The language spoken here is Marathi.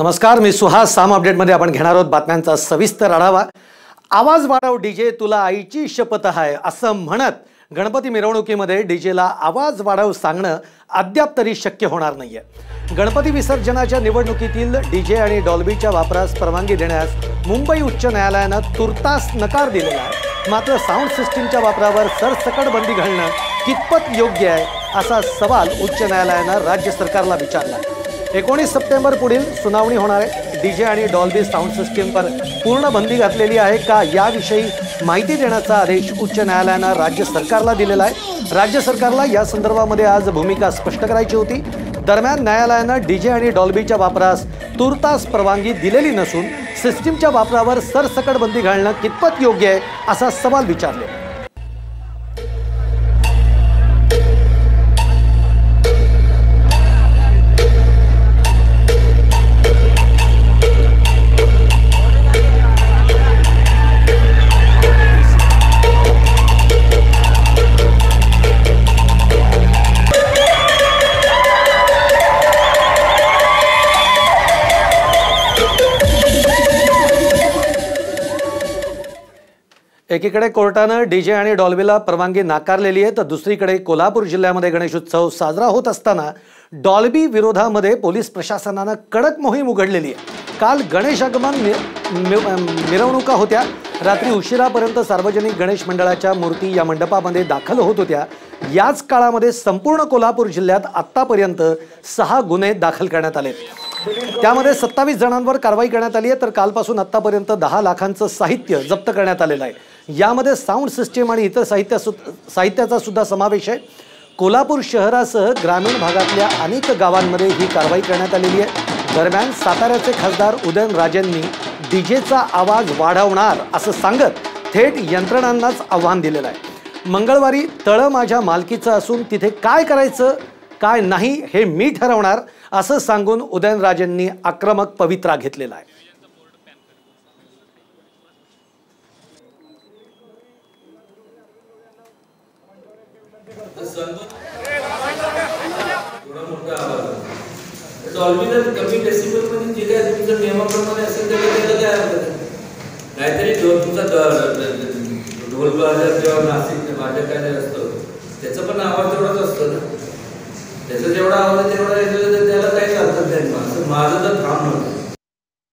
नमस्कार मी सुहास. साम अपडेटमध्ये आपण घेणार आहोत बातम्यांचा सविस्तर आढावा. आवाज वाढव डीजे तुला आईची शपथ आहे असं म्हणत गणपती मिरवणुकीमध्ये डीजेला आवाज वाढव सांगणं अद्याप तरी शक्य होणार नाही आहे गणपती विसर्जनाच्या निवडणुकीतील डीजे आणि डॉल्बीच्या वापरास परवानगी देण्यास मुंबई उच्च न्यायालयानं तुर्तास नकार दिलेला आहे. मात्र साऊंड सिस्टीमच्या वापरावर सरसकट बंदी घालणं कितपत योग्य आहे असा सवाल उच्च न्यायालयानं राज्य सरकारला विचारला. एकोणीस सप्टेंबर पुढील सुनावणी होणार आहे. डीजे आणि डॉल्बी साऊंड सिस्टीमवर पूर्ण बंदी घातलेली आहे का याविषयी माहिती देण्याचा आदेश उच्च न्यायालयानं राज्य सरकारला दिलेला आहे. राज्य सरकारला या संदर्भामध्ये आज भूमिका स्पष्ट करायची होती. दरम्यान न्यायालयानं डीजे आणि डॉल्बीच्या वापरास तुर्तास परवानगी दिलेली नसून सिस्टीमच्या वापरावर सरसकट बंदी घालणं कितपत योग्य आहे असा सवाल विचारले. एकीकडे कोर्टानं डीजे आणि डॉल्बीला परवानगी नाकारलेली आहे तर दुसरीकडे कोल्हापूर जिल्ह्यामध्ये गणेशोत्सव साजरा होत असताना डॉल्बी विरोधामध्ये पोलीस प्रशासनानं कडक मोहीम उघडलेली आहे. काल गणेश आगमन मिरवणुका होत्या. रात्री उशिरापर्यंत सार्वजनिक गणेश मंडळाच्या मूर्ती या मंडपामध्ये दाखल होत होत्या. याच काळामध्ये संपूर्ण कोल्हापूर जिल्ह्यात आत्तापर्यंत सहा गुन्हे दाखल करण्यात आले त्यामध्ये सत्तावीस जणांवर कारवाई करण्यात आली आहे तर कालपासून आत्तापर्यंत दहा लाखांचं साहित्य जप्त करण्यात आलेलं आहे. यामध्ये साऊंड सिस्टीम आणि इतर साहित्य साहित्याचा सुद्धा समावेश आहे. कोल्हापूर शहरासह ग्रामीण भागातल्या अनेक गावांमध्ये ही कारवाई करण्यात आलेली आहे. दरम्यान साताऱ्याचे खासदार उदयनराजेंनी डीजेचा आवाज वाढवणार असं सांगत थेट यंत्रणांनाच आव्हान दिलेलं आहे. मंगळवारी तळं माझ्या मालकीचं असून तिथे काय करायचं काय नाही हे मी ठरवणार असं सांगून उदयनराजेंनी आक्रमक पवित्रा घेतलेला आहे. थोडा मोठा आवाज आहे. डॉल्बीला कमी डेसिबलमध्ये जे काय तुमचं नियमाप्रमाणे असेल तर त्याला काय हरकत आहे? नाहीतरी जो तुमचा ढोल बाजार किंवा नाशिक माझ्या काय असतो त्याचा पण आवाज तेवढाच असतो ना. त्याचा जेवढा आवाज तेवढा येतो त्याला काहीच हरकत नाही. असं माझं तर काम नव्हतं